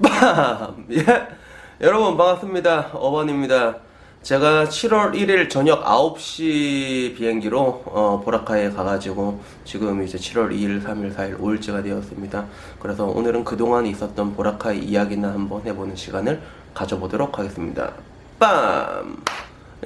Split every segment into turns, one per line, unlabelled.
빰! 예. 여러분 반갑습니다. 어반입니다. 제가 7월 1일 저녁 9시 비행기로 어, 보라카이에 가가지고 지금 이제 7월 2일, 3일, 4일, 5일째가 되었습니다. 그래서 오늘은 그동안 있었던 보라카이 이야기나 한번 해보는 시간을 가져보도록 하겠습니다. 빰!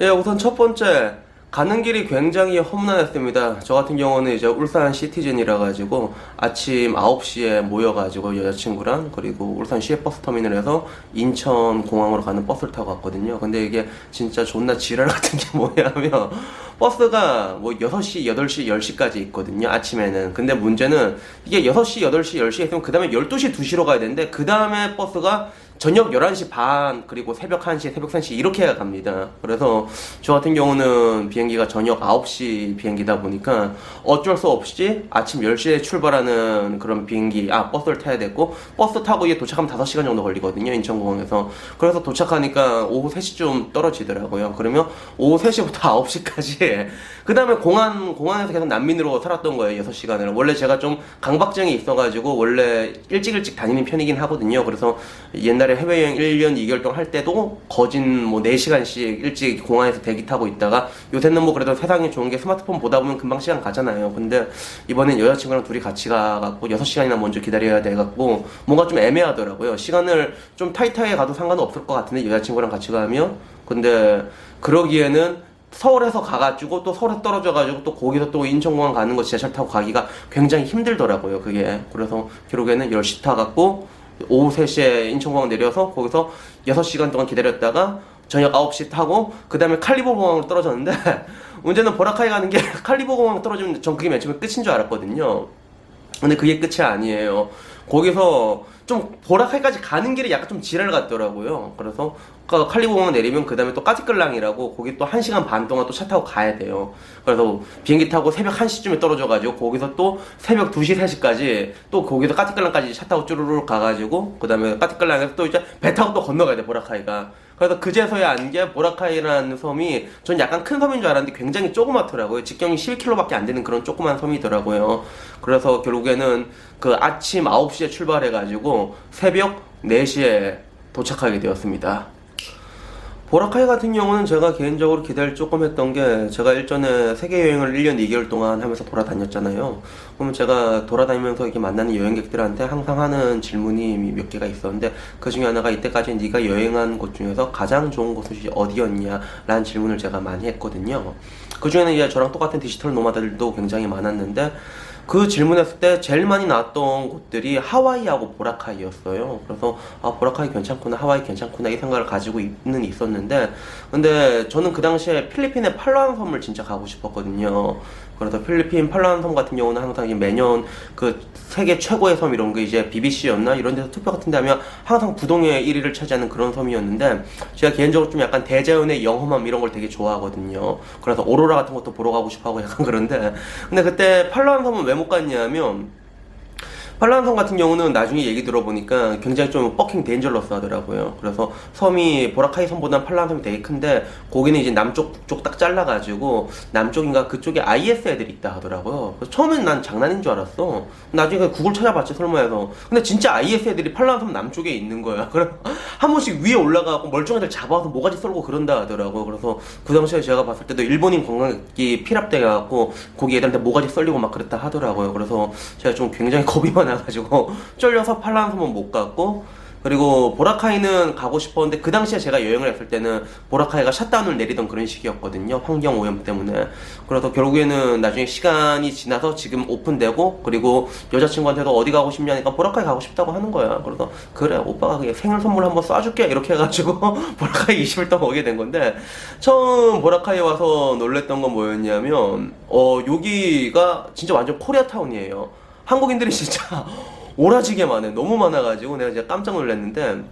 예, 우선 첫 번째 가는 길이 굉장히 험난했습니다. 저 같은 경우는 이제 울산 시티즌이라 가지고 아침 9시에 모여 가지고 여자친구랑 그리고 울산 시외 버스 터미널에서 인천 공항으로 가는 버스를 타고 갔거든요. 근데 이게 진짜 존나 지랄 같은 게 뭐냐면 버스가 뭐 6시, 8시, 10시까지 있거든요. 아침에는. 근데 문제는 이게 6시, 8시, 10시에 있으면 그 다음에 12시, 2시로 가야 되는데 그 다음에 버스가 저녁 11시 반 그리고 새벽 1시 새벽 3시 이렇게 갑니다. 그래서 저 같은 경우는 비행기가 저녁 9시 비행기다 보니까 어쩔 수 없이 아침 10시에 출발하는 그런 비행기 아 버스를 타야 됐고 버스 타고 이게 도착하면 5시간 정도 걸리거든요 인천공항에서. 그래서 도착하니까 오후 3시쯤 떨어지더라고요. 그러면 오후 3시부터 9시까지. 그 다음에 공항 공항에서 계속 난민으로 살았던 거예요 6시간을. 원래 제가 좀 강박증이 있어가지고 원래 일찍 일찍 다니는 편이긴 하거든요. 그래서 옛날에 해외여행 1년 2개월 동안 할 때도 거진 뭐 4시간씩 일찍 공항에서 대기 타고 있다가 요새는 뭐 그래도 세상이 좋은 게 스마트폰 보다 보면 금방 시간 가잖아요. 근데 이번엔 여자친구랑 둘이 같이 가갖고 6시간이나 먼저 기다려야 돼갖고 뭔가 좀 애매하더라고요. 시간을 좀 타이트하게 가도 상관은 없을 것 같은데 여자친구랑 같이 가면 근데 그러기에는 서울에서 가가지고 또 서울에 떨어져가지고 또 거기서 또 인천공항 가는 거 지하철 타고 가기가 굉장히 힘들더라고요 그게 그래서 결국에는 10시 타갖고 오후 3시에 인천공항 내려서 거기서 6시간 동안 기다렸다가 저녁 9시 타고 그 다음에 칼리보 공항으로 떨어졌는데 문제는 보라카이 가는 게 칼리보 공항 떨어지면 전 그게 맨 처음에 끝인 줄 알았거든요 근데 그게 끝이 아니에요. 거기서 좀 보라카이까지 가는 길이 약간 좀 지랄 같더라고요. 그래서 그 칼리보 공항 내리면 그 다음에 또 까짓글랑이라고 거기 또 1시간 반 동안 또 차 타고 가야 돼요. 그래서 비행기 타고 새벽 1시쯤에 떨어져가지고 거기서 또 새벽 2시, 3시까지 또 거기서 까짓글랑까지 차 타고 쭈루룩 가가지고 그 다음에 까짓글랑에서 또 이제 배 타고 또 건너가야 돼 보라카이가 그래서 그제서야 안 게 보라카이라는 섬이 전 약간 큰 섬인 줄 알았는데 굉장히 조그맣더라고요. 직경이 11km밖에 안 되는 그런 조그만 섬이더라고요. 그래서 결국에는 그 아침 9시에 출발해가지고 새벽 4시에 도착하게 되었습니다. 보라카이 같은 경우는 제가 개인적으로 기대를 조금 했던 게 제가 일전에 세계 여행을 1년 2개월 동안 하면서 돌아다녔잖아요. 그러면 제가 돌아다니면서 이렇게 만나는 여행객들한테 항상 하는 질문이 몇 개가 있었는데 그 중에 하나가 이때까지 네가 여행한 곳 중에서 가장 좋은 곳이 어디였냐 라는 질문을 제가 많이 했거든요. 그 중에는 이제 저랑 똑같은 디지털 노마드들도 굉장히 많았는데 그 질문했을 때 제일 많이 나왔던 곳들이 하와이하고 보라카이였어요. 그래서 아 보라카이 괜찮구나, 하와이 괜찮구나 이 생각을 가지고 있는 있었는데, 근데 저는 그 당시에 필리핀의 팔라완 섬을 진짜 가고 싶었거든요. 그래서 필리핀 팔라완 섬 같은 경우는 항상 이 매년 그 세계 최고의 섬 이런 게 이제 BBC였나 이런 데서 투표 같은 데 하면 항상 부동의 1위를 차지하는 그런 섬이었는데 제가 개인적으로 좀 약간 대자연의 영험함 이런 걸 되게 좋아하거든요. 그래서 오로라 같은 것도 보러 가고 싶어 하고 약간 그런데 근데 그때 팔라완 섬은 왜 못 갔냐면 팔라완섬 같은 경우는 나중에 얘기 들어보니까 굉장히 좀 버킹 데인저러스 하더라고요. 그래서 섬이 보라카이 섬보다는 팔라완섬이 되게 큰데 거기는 이제 남쪽 북쪽 딱 잘라가지고 남쪽인가 그쪽에 IS 애들이 있다 하더라고요. 그래서 처음엔 난 장난인 줄 알았어. 나중에 구글 찾아봤지 설마 해서. 근데 진짜 IS 애들이 팔라완섬 남쪽에 있는 거야. 그래 한 번씩 위에 올라가고 멀쩡한 애들 잡아서 모가지 썰고 그런다 하더라고. 그래서 그 당시에 제가 봤을 때도 일본인 관광객이 피랍돼갖고 거기 애들한테 모가지 썰리고 막 그랬다 하더라고요. 그래서 제가 좀 굉장히 겁이 많아 가지고 쫄려서 팔라완섬은 못 갔고 그리고 보라카이는 가고 싶었는데 그 당시에 제가 여행을 했을 때는 보라카이가 샷다운을 내리던 그런 시기였거든요. 환경 오염 때문에. 그래서 결국에는 나중에 시간이 지나서 지금 오픈되고 그리고 여자친구한테도 어디 가고 싶냐니까 보라카이 가고 싶다고 하는 거야. 그래서 그래 오빠가 생일 선물 한번 쏴줄게 이렇게 해가지고 보라카이 20일 동안 오게 된 건데 처음 보라카이 와서 놀랬던 건 뭐였냐면 어 여기가 진짜 완전 코리아타운이에요. 한국인들이 진짜 오라지게 많아. 너무 많아가지고 내가 진짜 깜짝 놀랐는데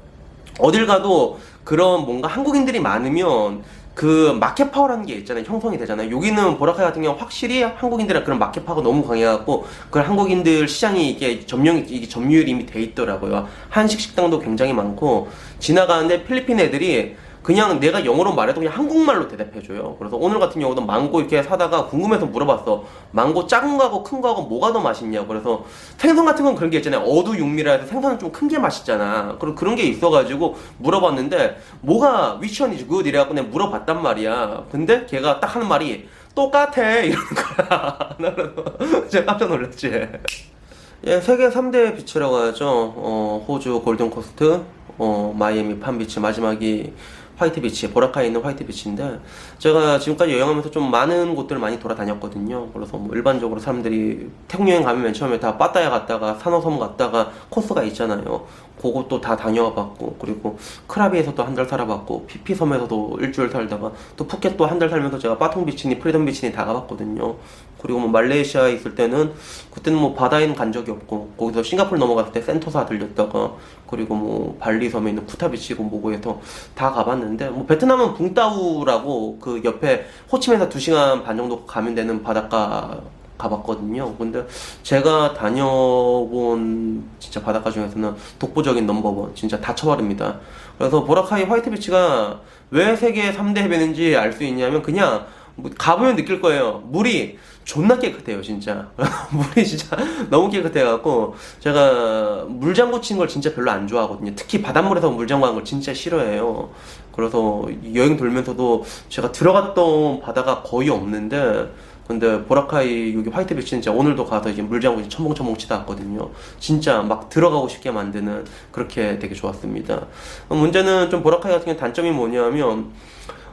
어딜 가도 그런 뭔가 한국인들이 많으면 그 마켓 파워라는 게 있잖아요. 형성이 되잖아요. 여기는 보라카이 같은 경우 확실히 한국인들의 그런 마켓 파워가 너무 강해갖고 그걸 한국인들 시장이 이게 점령이 이게 점유율이 이미 돼 있더라고요. 한식 식당도 굉장히 많고 지나가는데 필리핀 애들이 그냥 내가 영어로 말해도 그냥 한국말로 대답해줘요. 그래서 오늘 같은 경우도 망고 이렇게 사다가 궁금해서 물어봤어. 망고 작은 거하고 큰 거하고 뭐가 더 맛있냐. 그래서 생선 같은 건 그런 게 있잖아요. 어두 육미라 해서 생선은 좀 큰 게 맛있잖아. 그런 그런 게 있어가지고 물어봤는데 뭐가 is good 이래갖고 내가 물어봤단 말이야. 근데 걔가 딱 하는 말이 똑같아 이러는 거야. 나 그래서 제가 깜짝 놀랐지. 예, 세계 3대 비치라고 하죠. 어, 호주 골든 코스트, 어, 마이애미 팜비치, 마지막이 화이트 비치, 보라카에 있는 화이트 비치인데, 제가 지금까지 여행하면서 좀 많은 곳들을 많이 돌아다녔거든요. 그래서 뭐 일반적으로 사람들이 태국 여행 가면 맨 처음에 다 빠따야 갔다가 산호섬 갔다가 코스가 있잖아요. 그것도 다 다녀와 봤고, 그리고 크라비에서도 한 달 살아봤고, 피피섬에서도 일주일 살다가, 또 푸켓도 한 달 살면서 제가 빠통 비치니 프리덤 비치니 다 가봤거든요. 그리고 뭐 말레이시아에 있을 때는 그때는 뭐 바다에는 간 적이 없고 거기서 싱가포르 넘어갔을 때 센토사 들렸다가 그리고 뭐 발리 섬에 있는 쿠타비치고 뭐고 해서 다 가봤는데 뭐 베트남은 붕따우라고 그 옆에 호치민에서 2시간 반 정도 가면 되는 바닷가 가봤거든요. 근데 제가 다녀본 진짜 바닷가 중에서는 독보적인 넘버원 진짜 다 쳐버립니다. 그래서 보라카이 화이트 비치가 왜 세계 3대 해변인지 알 수 있냐면 그냥 뭐 가보면 느낄 거예요. 물이 존나 깨끗해요, 진짜. 물이 진짜 너무 깨끗해갖고, 제가 물장구 친걸 진짜 별로 안 좋아하거든요. 특히 바닷물에서 물장구 하는 걸 진짜 싫어해요. 그래서 여행 돌면서도 제가 들어갔던 바다가 거의 없는데, 근데 보라카이 여기 화이트 비치 진짜 오늘도 가서 이제 물장구 첨벙첨벙 치다 왔거든요. 진짜 막 들어가고 싶게 만드는 그렇게 되게 좋았습니다. 어, 문제는 좀 보라카이 같은 경우 단점이 뭐냐면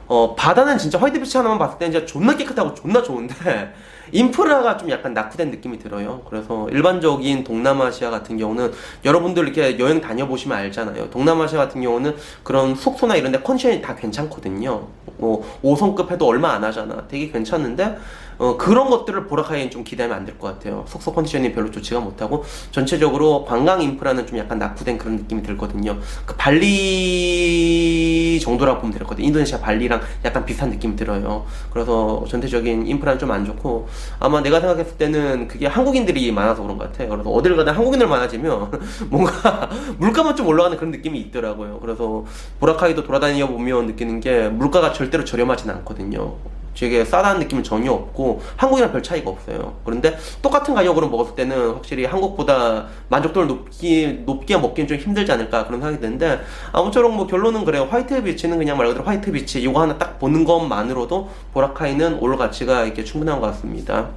어, 바다는 진짜 화이트 비치 하나만 봤을 때 진짜 존나 깨끗하고 존나 좋은데 인프라가 좀 약간 낙후된 느낌이 들어요. 그래서 일반적인 동남아시아 같은 경우는 여러분들 이렇게 여행 다녀보시면 알잖아요. 동남아시아 같은 경우는 그런 숙소나 이런 데 컨디션이 다 괜찮거든요. 뭐 5성급 해도 얼마 안 하잖아. 되게 괜찮은데 어, 그런 것들을 보라카이엔 좀 기대하면 안 될 것 같아요. 숙소 컨디션이 별로 좋지가 못하고 전체적으로 관광 인프라는 좀 약간 낙후된 그런 느낌이 들거든요. 그 발리 정도라고 보면 될 것 같아요. 인도네시아 발리랑 약간 비슷한 느낌이 들어요. 그래서 전체적인 인프라는 좀 안 좋고 아마 내가 생각했을 때는 그게 한국인들이 많아서 그런 것 같아요. 그래서 어딜 가든 한국인들 많아지면 뭔가 물가만 좀 올라가는 그런 느낌이 있더라고요. 그래서 보라카이도 돌아다녀 보면 느끼는 게 물가가 절 대로 저렴하진 않거든요. 되게 싸다는 느낌은 전혀 없고 한국이랑 별 차이가 없어요. 그런데 똑같은 가격으로 먹었을 때는 확실히 한국보다 만족도를 높기 높게 먹기는 좀 힘들지 않을까 그런 생각이 드는데 아무쪼록 뭐 결론은 그래요. 화이트 비치는 그냥 말 그대로 화이트 비치 이거 하나 딱 보는 것만으로도 보라카이는 올 가치가 이렇게 충분한 것 같습니다.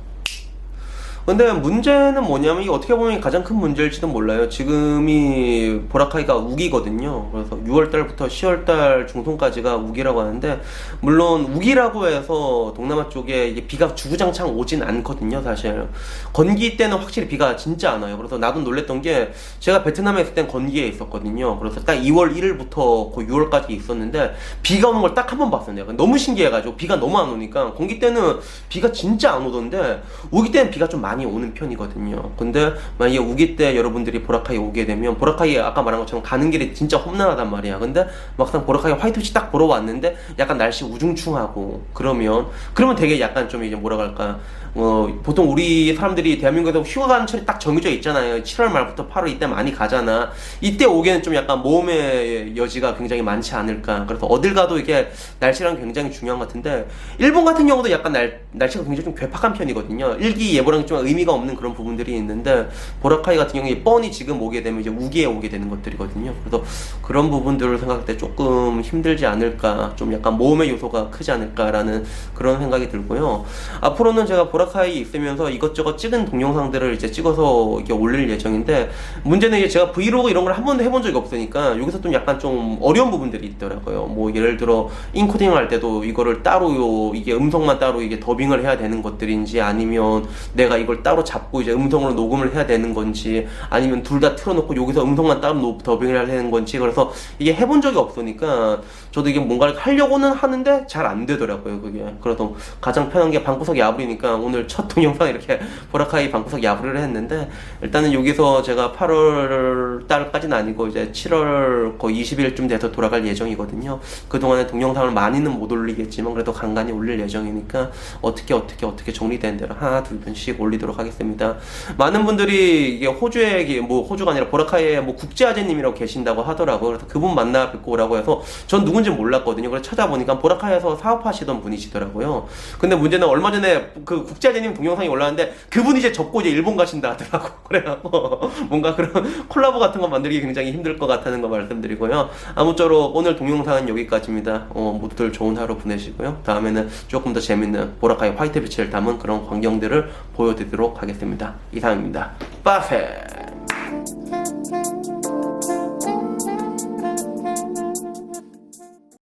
근데 문제는 뭐냐면 이게 어떻게 보면 가장 큰 문제일지도 몰라요. 지금이 보라카이가 우기거든요. 그래서 6월달부터 10월달 중순까지가 우기라고 하는데 물론 우기라고 해서 동남아 쪽에 비가 주구장창 오진 않거든요. 사실 건기 때는 확실히 비가 진짜 안 와요. 그래서 나도 놀랬던 게 제가 베트남에 있을 땐 건기에 있었거든요. 그래서 딱 2월 1일부터 거의 6월까지 있었는데 비가 오는 걸 딱 한 번 봤어요. 내가 너무 신기해가지고 비가 너무 안 오니까 건기 때는 비가 진짜 안 오던데 우기 때는 비가 좀 많이 오는 편이거든요. 근데 만약에 우기 때 여러분들이 보라카이 오게 되면 보라카이 아까 말한 것처럼 가는 길이 진짜 험난하단 말이야. 근데 막상 보라카이 화이트비치 딱 보러 왔는데 약간 날씨 우중충하고 그러면 그러면 되게 약간 좀 이제 뭐라 할까 어, 보통 우리 사람들이 대한민국에서 휴가 가는 철이 딱 정해져 있잖아요. 7월 말부터 8월 이때 많이 가잖아. 이때 오기에는 좀 약간 모험의 여지가 굉장히 많지 않을까. 그래서 어딜 가도 이게 날씨랑 굉장히 중요한 것 같은데, 일본 같은 경우도 약간 날, 날씨가 굉장히 좀 괴팍한 편이거든요. 일기 예보랑 좀 의미가 없는 그런 부분들이 있는데, 보라카이 같은 경우에 뻔히 지금 오게 되면 이제 우기에 오게 되는 것들이거든요. 그래서 그런 부분들을 생각할 때 조금 힘들지 않을까. 좀 약간 모험의 요소가 크지 않을까라는 그런 생각이 들고요. 앞으로는 제가 보라카이 있으면서 이것저것 찍은 동영상들을 이제 찍어서 이렇게 올릴 예정인데 문제는 이제 제가 브이로그 이런 걸 한 번도 해본 적이 없으니까 여기서 좀 약간 좀 어려운 부분들이 있더라고요. 뭐 예를 들어 인코딩 할 때도 이거를 따로 이게 음성만 따로 이게 더빙을 해야 되는 것들인지 아니면 내가 이걸 따로 잡고 이제 음성으로 녹음을 해야 되는 건지 아니면 둘 다 틀어놓고 여기서 음성만 따로 노- 더빙을 해야 되는 건지 그래서 이게 해본 적이 없으니까 저도 이게 뭔가를 하려고는 하는데 잘 안 되더라고요 그게. 그래서 가장 편한 게 방구석 야부리니까 오늘 첫 동영상 이렇게 보라카이 방구석 야부리를 했는데 일단은 여기서 제가 8월 달까지는 아니고 이제 7월 거의 20일쯤 돼서 돌아갈 예정이거든요. 그동안에 동영상을 많이는 못 올리겠지만 그래도 간간히 올릴 예정이니까 어떻게 어떻게 어떻게 정리된 대로 하나 둘 편씩 보여 드리도록 하겠습니다. 많은 분들이 이게 호주에 뭐 호주가 아니라 보라카이에 뭐 국제 아재님이라고 계신다고 하더라고요. 그래서 그분 만나 뵙고 오라고 해서 전 누군지 몰랐거든요. 그래서 찾아보니까 보라카이에서 사업하시던 분이시더라고요. 근데 문제는 얼마 전에 그 국제 아재님 동영상이 올라왔는데 그분이 이제 접고 이제 일본 가신다 하더라고. 그래갖고 뭔가 그런 콜라보 같은 거 만들기 굉장히 힘들 것 같다는 거 말씀드리고요. 아무쪼록 오늘 동영상은 여기까지입니다. 어, 모두들 좋은 하루 보내시고요. 다음에는 조금 더 재밌는 보라카이 화이트 비치를 담은 그런 광경들을 보여드리도록 하겠습니다. 이상입니다. 빠페!